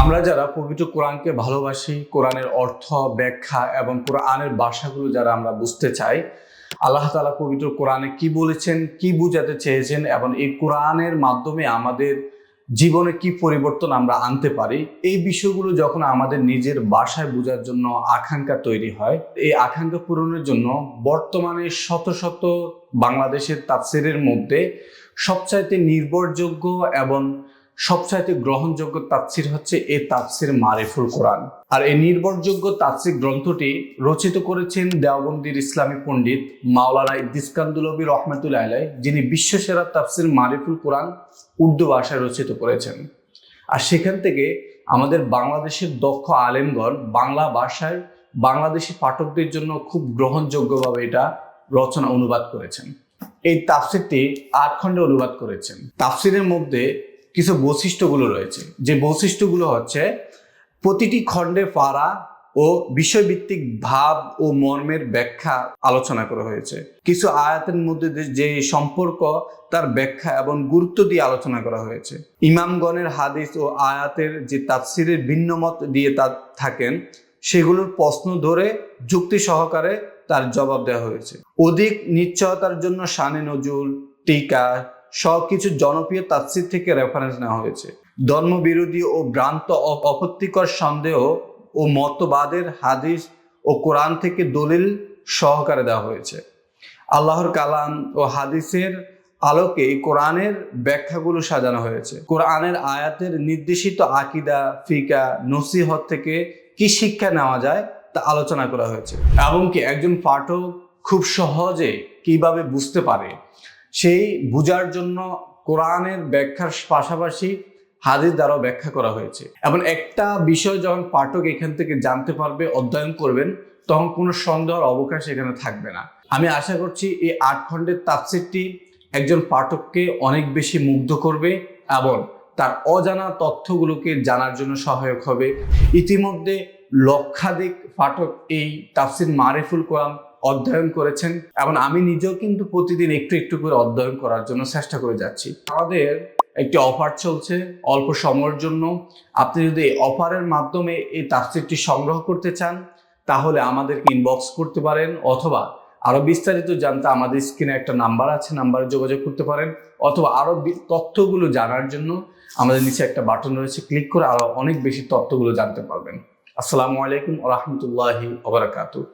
আমরা যারা পবিত্র কোরআনকে ভালোবাসি, কোরআনের অর্থ, ব্যাখ্যা এবং কোরআনের ভাষাগুলো যারা আমরা বুঝতে চাই, আল্লাহ তালা পবিত্র কোরআনে কি বলেছেন, কি বুঝাতে চেয়েছেন এবং এই কোরআনের মাধ্যমে আমাদের জীবনে কি পরিবর্তন আমরা আনতে পারি, এই বিষয়গুলো যখন আমাদের নিজের বাসায় বোঝার জন্য আকাঙ্ক্ষা তৈরি হয়, এই আকাঙ্ক্ষা পূরণের জন্য বর্তমানে শত শত বাংলাদেশের তাফসিরের মধ্যে সবচাইতে নির্ভরযোগ্য এবং সবচাইতে গ্রহণযোগ্য তাফসির হচ্ছে এ তাফসির মারেফুল কোরআন। আর এই নির্ভরযোগ্য তাফসির গ্রন্থটি রচিত করেছেন দেওবন্দির ইসলামী পণ্ডিত মাওলানা ইদ্দিসকান্দুলবী রহমতুল্লাহ আলাই যিনি বিশ্বসেরা তাফসির মারিফুল কোরআন উর্দু ভাষায় রচিত করেছেন। আর সেখান থেকে আমাদের বাংলাদেশের দক্ষ আলেমগণ বাংলা ভাষায় বাংলাদেশি পাঠকদের জন্য খুব গ্রহণযোগ্যভাবে এটা রচনা অনুবাদ করেছেন। এই তাফসিরটি আট খণ্ডে অনুবাদ করেছেন। তাফসিরের মধ্যে কিছু বৈশিষ্ট্যগুলো রয়েছে। যে বৈশিষ্ট্যগুলো হচ্ছে, প্রতিটি খণ্ডে ফারা ও বিষয়ভিত্তিক ভাব ও মর্মের ব্যাখ্যা আলোচনা করা হয়েছে। কিছু আয়াতের মধ্যে যে- সম্পর্ক, তার ব্যাখ্যা এবং গুরুত্ব দিয়ে আলোচনা করা হয়েছে। ইমামগণের হাদিস ও আয়াতের যে তাফসিরের ভিন্ন মত দিয়ে তা থাকেন, সেগুলোর প্রশ্ন ধরে যুক্তি সহকারে তার জবাব দেওয়া হয়েছে। অধিক নিশ্চয়তার জন্য শানে নজুল, টিকা সবকিছু জনপ্রিয় তাফসির থেকে রেফারেন্স নেওয়া হয়েছে। ধর্মবিরোধী ও ভ্রান্ত অপত্তিকর সন্দেহ ও মতবাদের হাদিস ও কোরআন থেকে দলিল সহকারে দেওয়া হয়েছে। আল্লাহর কালাম ও হাদিসের আলোকে কোরআনের ব্যাখ্যাগুলো সাজানো হয়েছে। কোরআনের আয়াতের নির্দেশিত আকিদা, ফিকা, নসিহত থেকে কি শিক্ষা নেওয়া যায় তা আলোচনা করা হয়েছে। এমনকি একজন পাঠক খুব সহজে কীভাবে বুঝতে পারে? সেই বুঝার জন্য কোরআনের ব্যাখ্যার পাশাপাশি হাদিস দ্বারাও ব্যাখ্যা করা হয়েছে। এবং একটা বিষয় যখন পাঠক এখান থেকে জানতে পারবে, অধ্যয়ন করবেন, তখন কোনো সন্দেহের অবকাশ এখানে থাকবে না। আমি আশা করছি এই আট খণ্ডের তাফসিরটি একজন পাঠককে অনেক বেশি মুগ্ধ করবে এবং তার অজানা তথ্যগুলোকে জানার জন্য সহায়ক হবে। ইতিমধ্যে লক্ষাধিক পাঠক এই তাফসির মারিফুল কোরআন অধ্যয়ন করেছেন এবং আমি নিজেও কিন্তু প্রতিদিন একটু একটু করে অধ্যয়ন করার জন্য চেষ্টা করে যাচ্ছি। আমাদের একটি অফার চলছে অল্প সময়ের জন্য। আপনি যদি অফারের মাধ্যমে এই তাফসিরটি সংগ্রহ করতে চান, তাহলে আমাদেরকে ইনবক্স করতে পারেন অথবা আরও বিস্তারিত জানতে আমাদের স্ক্রিনে একটা নাম্বার আছে নাম্বারে যোগাযোগ করতে পারেন অথবা আরও বি- তথ্যগুলো জানার জন্য আমাদের নিচে একটা বাটন রয়েছে ক্লিক করে আরও অনেক বেশি তথ্যগুলো জানতে পারবেন। আসসালামু আলাইকুম রহমতুল্লাহি ওবরাকাতু